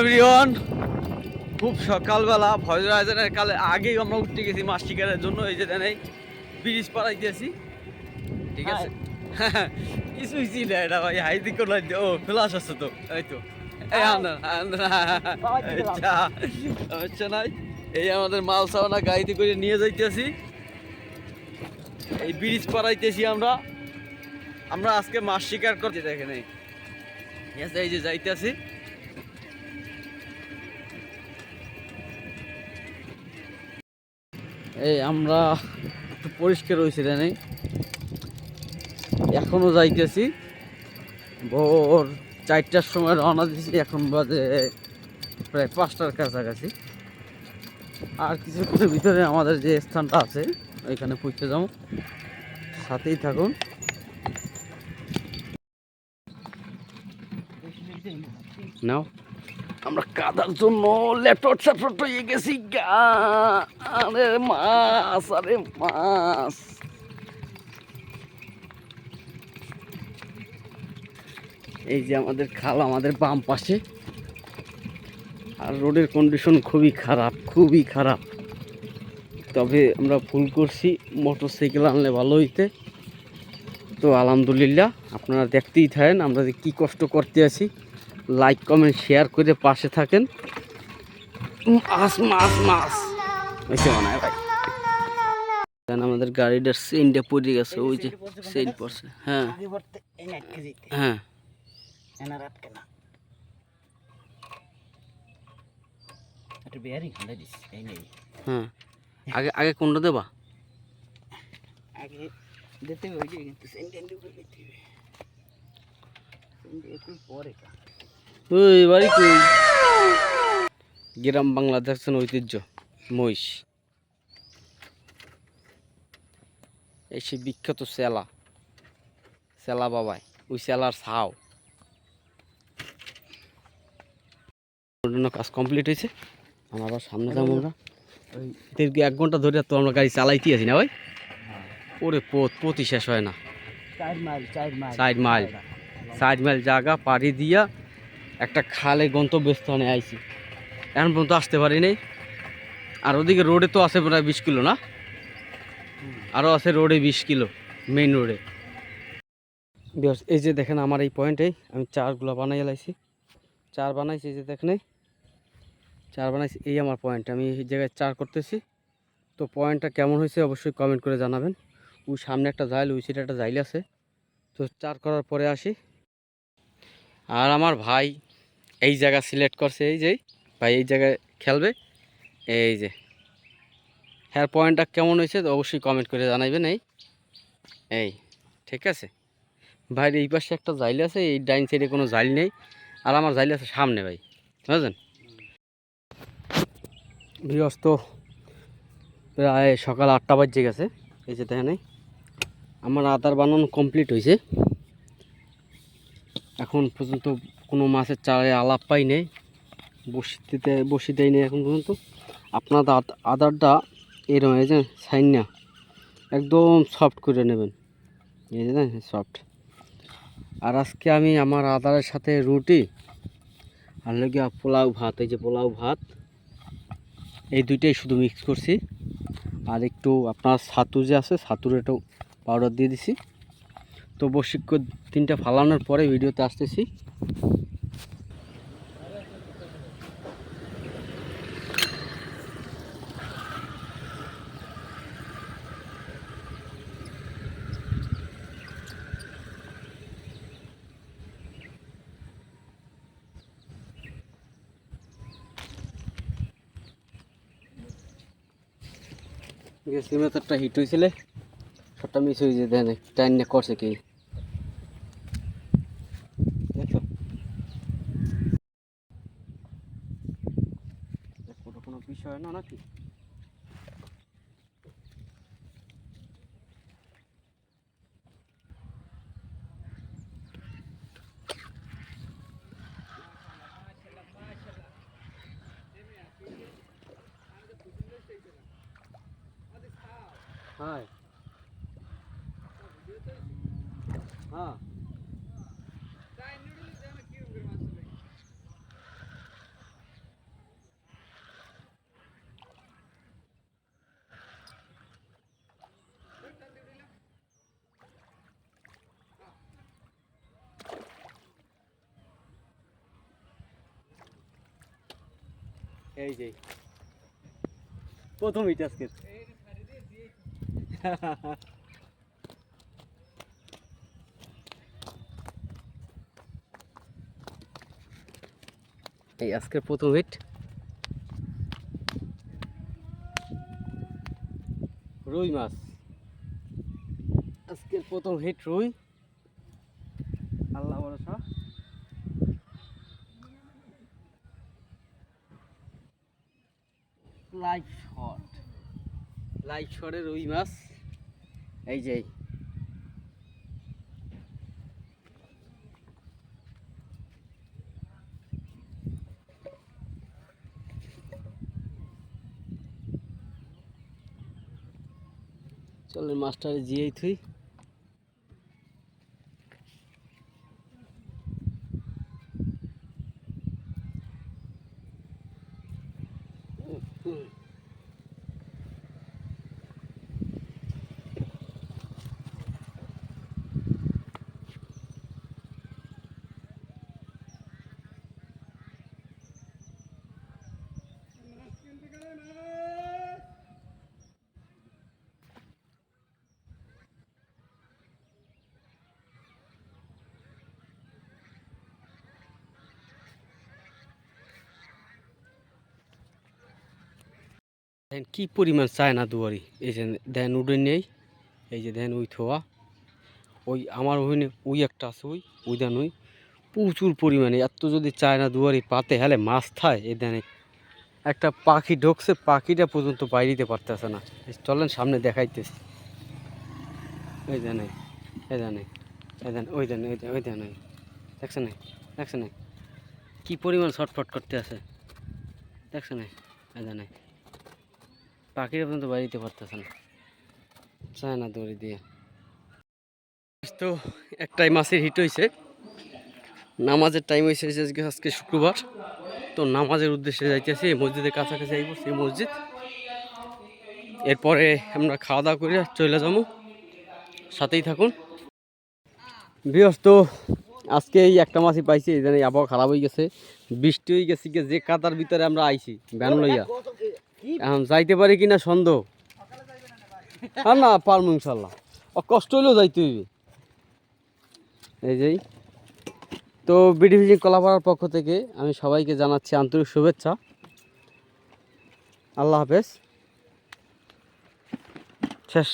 Everyone. খুব সকালবেলা ভজর আয়োজনের কালে আগেই আমরা উঠতে গেছি মাছ শিকারের জন্য এই যে দেন এই ব্রিজ পাড়াই দিয়েছি ঠিক আছে? কিছুই ছিল না এটা ভাই হাই দিক ও ফ্লাশ আছে তো এই তো। এই আন্দা আচ্ছা নাই এই আমাদের মাল সাবানা গাড়িতে করে নিয়ে যাইতেছি। এই ব্রিজ পাড়াইতেছি আমরা। আমরা আজকে মাছ শিকার করছি দেখেন এই Yes, এই যে যাইতেছি। এই আমরা একটু পরিষ্কার হয়েছি রে এখনও যাইতেছি। ভোর চারটার সময় রওনা দিয়েছি, এখন বাজে প্রায় পাঁচটার কাছাকাছি। আর কিছুক্ষণের ভিতরে আমাদের যে স্থানটা আছে, ওইখানে পৌঁছে যাব। সাথেই থাকুন। নাও। আমরা কাদার জন্য লেটট সেটট হয়ে গেছি গা। আরে মাছ আরে মাছ। এই যে আমাদের খাল আমাদের বাম পাশে। আর রোডের কন্ডিশন খুবই খারাপ খুবই খারাপ। তবে আমরা ভুল করছি মোটর সাইকেল আনলে ভালো হইতে। তো আলহামদুলিল্লাহ, আপনারা দেখতেই থাকেন আমরা যে কী কষ্ট করতে আছি। লাইক কমেন্ট শেয়ার করে পাশে থাকেন। হয়, ভাই। কেন আমাদের গাড়িটার সেন্টে পড়ে গেছে, ওই যে সেন্ট পড়ছে। হ্যাঁ। হ্যাঁ। হ্যাঁ। দেবা? ওই বাড়ি কই গ্রাম বাংলা দেখছেন ঐতিহ্য মহিষ। এই সে বিখ্যাত সেলা সেলা বাবাই ওই সেলার ছাও। ওর কাজ কমপ্লিট হয়েছে। আমরা আবার সামনে যাব আমরা। এক ঘণ্টা ধরে তো আমরা গাড়ি চালাইতে আছি না ভাই? ওরে পথ পথই শেষ হয় না। চার মাইল। চার মাইল। চার মাইল জায়গা পাড়ি দিয়া একটা খালে গন্তব্যস্থানে আইছি। এখন পর্যন্ত আসতে পারি নাই। আর ওদিকে রোডে তো আছে প্রায় বিশ কিলো না? আরও আছে রোডে বিশ কিলো মেইন রোডে এই যে দেখেন আমার এই পয়েন্টে আমি চারগুলো বানাই লাইছি। চার বানাইছি, এই যে দেখেন। চার বানাইছি, এই আমার পয়েন্ট আমি এই জায়গায় চার করতেছি। তো পয়েন্টটা কেমন হয়েছে অবশ্যই কমেন্ট করে জানাবেন। ওই সামনে একটা জাইল ওই সাইডে একটা জাইল আছে। তো চার করার পরে আসি। আর আমার ভাই এই জায়গা সিলেক্ট করছে, এই যে, ভাই এই জায়গায় খেলবে। এই যে হ্যাঁ পয়েন্টটা কেমন হয়েছে অবশ্যই কমেন্ট করে জানাইবেন এই। এই, ঠিক আছে? ভাইয়ের এই পাশে একটা জাইল আছে, এই ডাইন সাইডে কোনো জাইল নেই। আর আমার জাইল আছে সামনে, ভাই। বুঝলেন? বৃহস্ত প্রায় সকাল আটটা বাজে গেছে, এই যে দেখেন। আমার আদার বানানো কমপ্লিট হয়েছে। এখন পর্যন্ত কোনো মাছের চারে আলাপ পাই নেই। বসিতে বসি দেয় নেই এখন পর্যন্ত। আপনার আদ- আদারটা এরকম এই যে সাইন না একদম সফট করে নেবেন। এই যে সফট আর আজকে আমি আমার আদারের সাথে রুটি আর লেগে পোলাও ভাত, এই যে পোলাও ভাত, এই দুইটাই শুধু মিক্স করছি। আর একটু আপনার ছাতু যে আছে, ছাতুর একটু পাউডার দিয়ে দিছি। তো বসিক্য তিনটা ফালানোর পরে ভিডিওতে আসতেছি। সিমেটারটা হিট হয়েছিলে সবটা মিস হয়ে যে দেন টাইন করছে কি দেখো ওটা কোনো বিষয় না নাকি? হাই এই যে। প্রথম হিট আজকে এই আজকে প্রথম হিট রুই মাছ। আজকের প্রথম হিট রুই। লাইভ শটে রুই মাছ এই যে। চলেন মাস্টারে জিয়েই থুই দেখেন কি পরিমাণ চায় না দুয়ারি? এই যে দেন উডে নেই এই যে দেন ওই থোয়া ওই আমার ওইখানে ওই একটা আছে ওই ওই দেন ওই। প্রচুর পরিমাণে এত যদি চায় না দুয়ারি পাতে হেলে মাছ থায় এই দেন একটা পাখি ঢুকছে পাখিটা পর্যন্ত বাইরে দিতে পারতেছে না। চলেন সামনে দেখাইতেছি। ওই দেন এই দেন এই, দেন ওই দেন ওই দেন ওই দেন দেখছেন দেখছেন? কি পরিমাণ ছটফট করতে আছে? দেখছেন এই দেন। পাখিরা পর্যন্ত বাড়িতে পারতেছে না। চায় না দড়ি দিয়ে। তো একটাই মাছের হিট হয়েছে নামাজের টাইম হয়েছে আজকে আজকে শুক্রবার। তো নামাজের উদ্দেশ্যে যাইতেছি, এই মসজিদের কাছাকাছি আইব, সেই মসজিদ। এরপরে আমরা খাওয়া দাওয়া করে চলে যাব। সাথেই থাকুন। বিয়স, তো আজকে এই একটা মাছই পাইছি, এই আবহাওয়া খারাপ হয়ে গেছে। বৃষ্টি হয়ে গেছে যে কাদার ভিতরে আমরা আইছি ব্যান লইয়া। এখন যাইতে পারি কিনা সন্দেহ। হ্যাঁ না পারব ইনশাল্লাহ। কষ্ট হইলেও যাইতে হইবে। এই যেই তো বিডি ফিজিং কলাপাড়ার পক্ষ থেকে আমি সবাইকে জানাচ্ছি আন্তরিক শুভেচ্ছা। আল্লাহ হাফেজ। শেষ।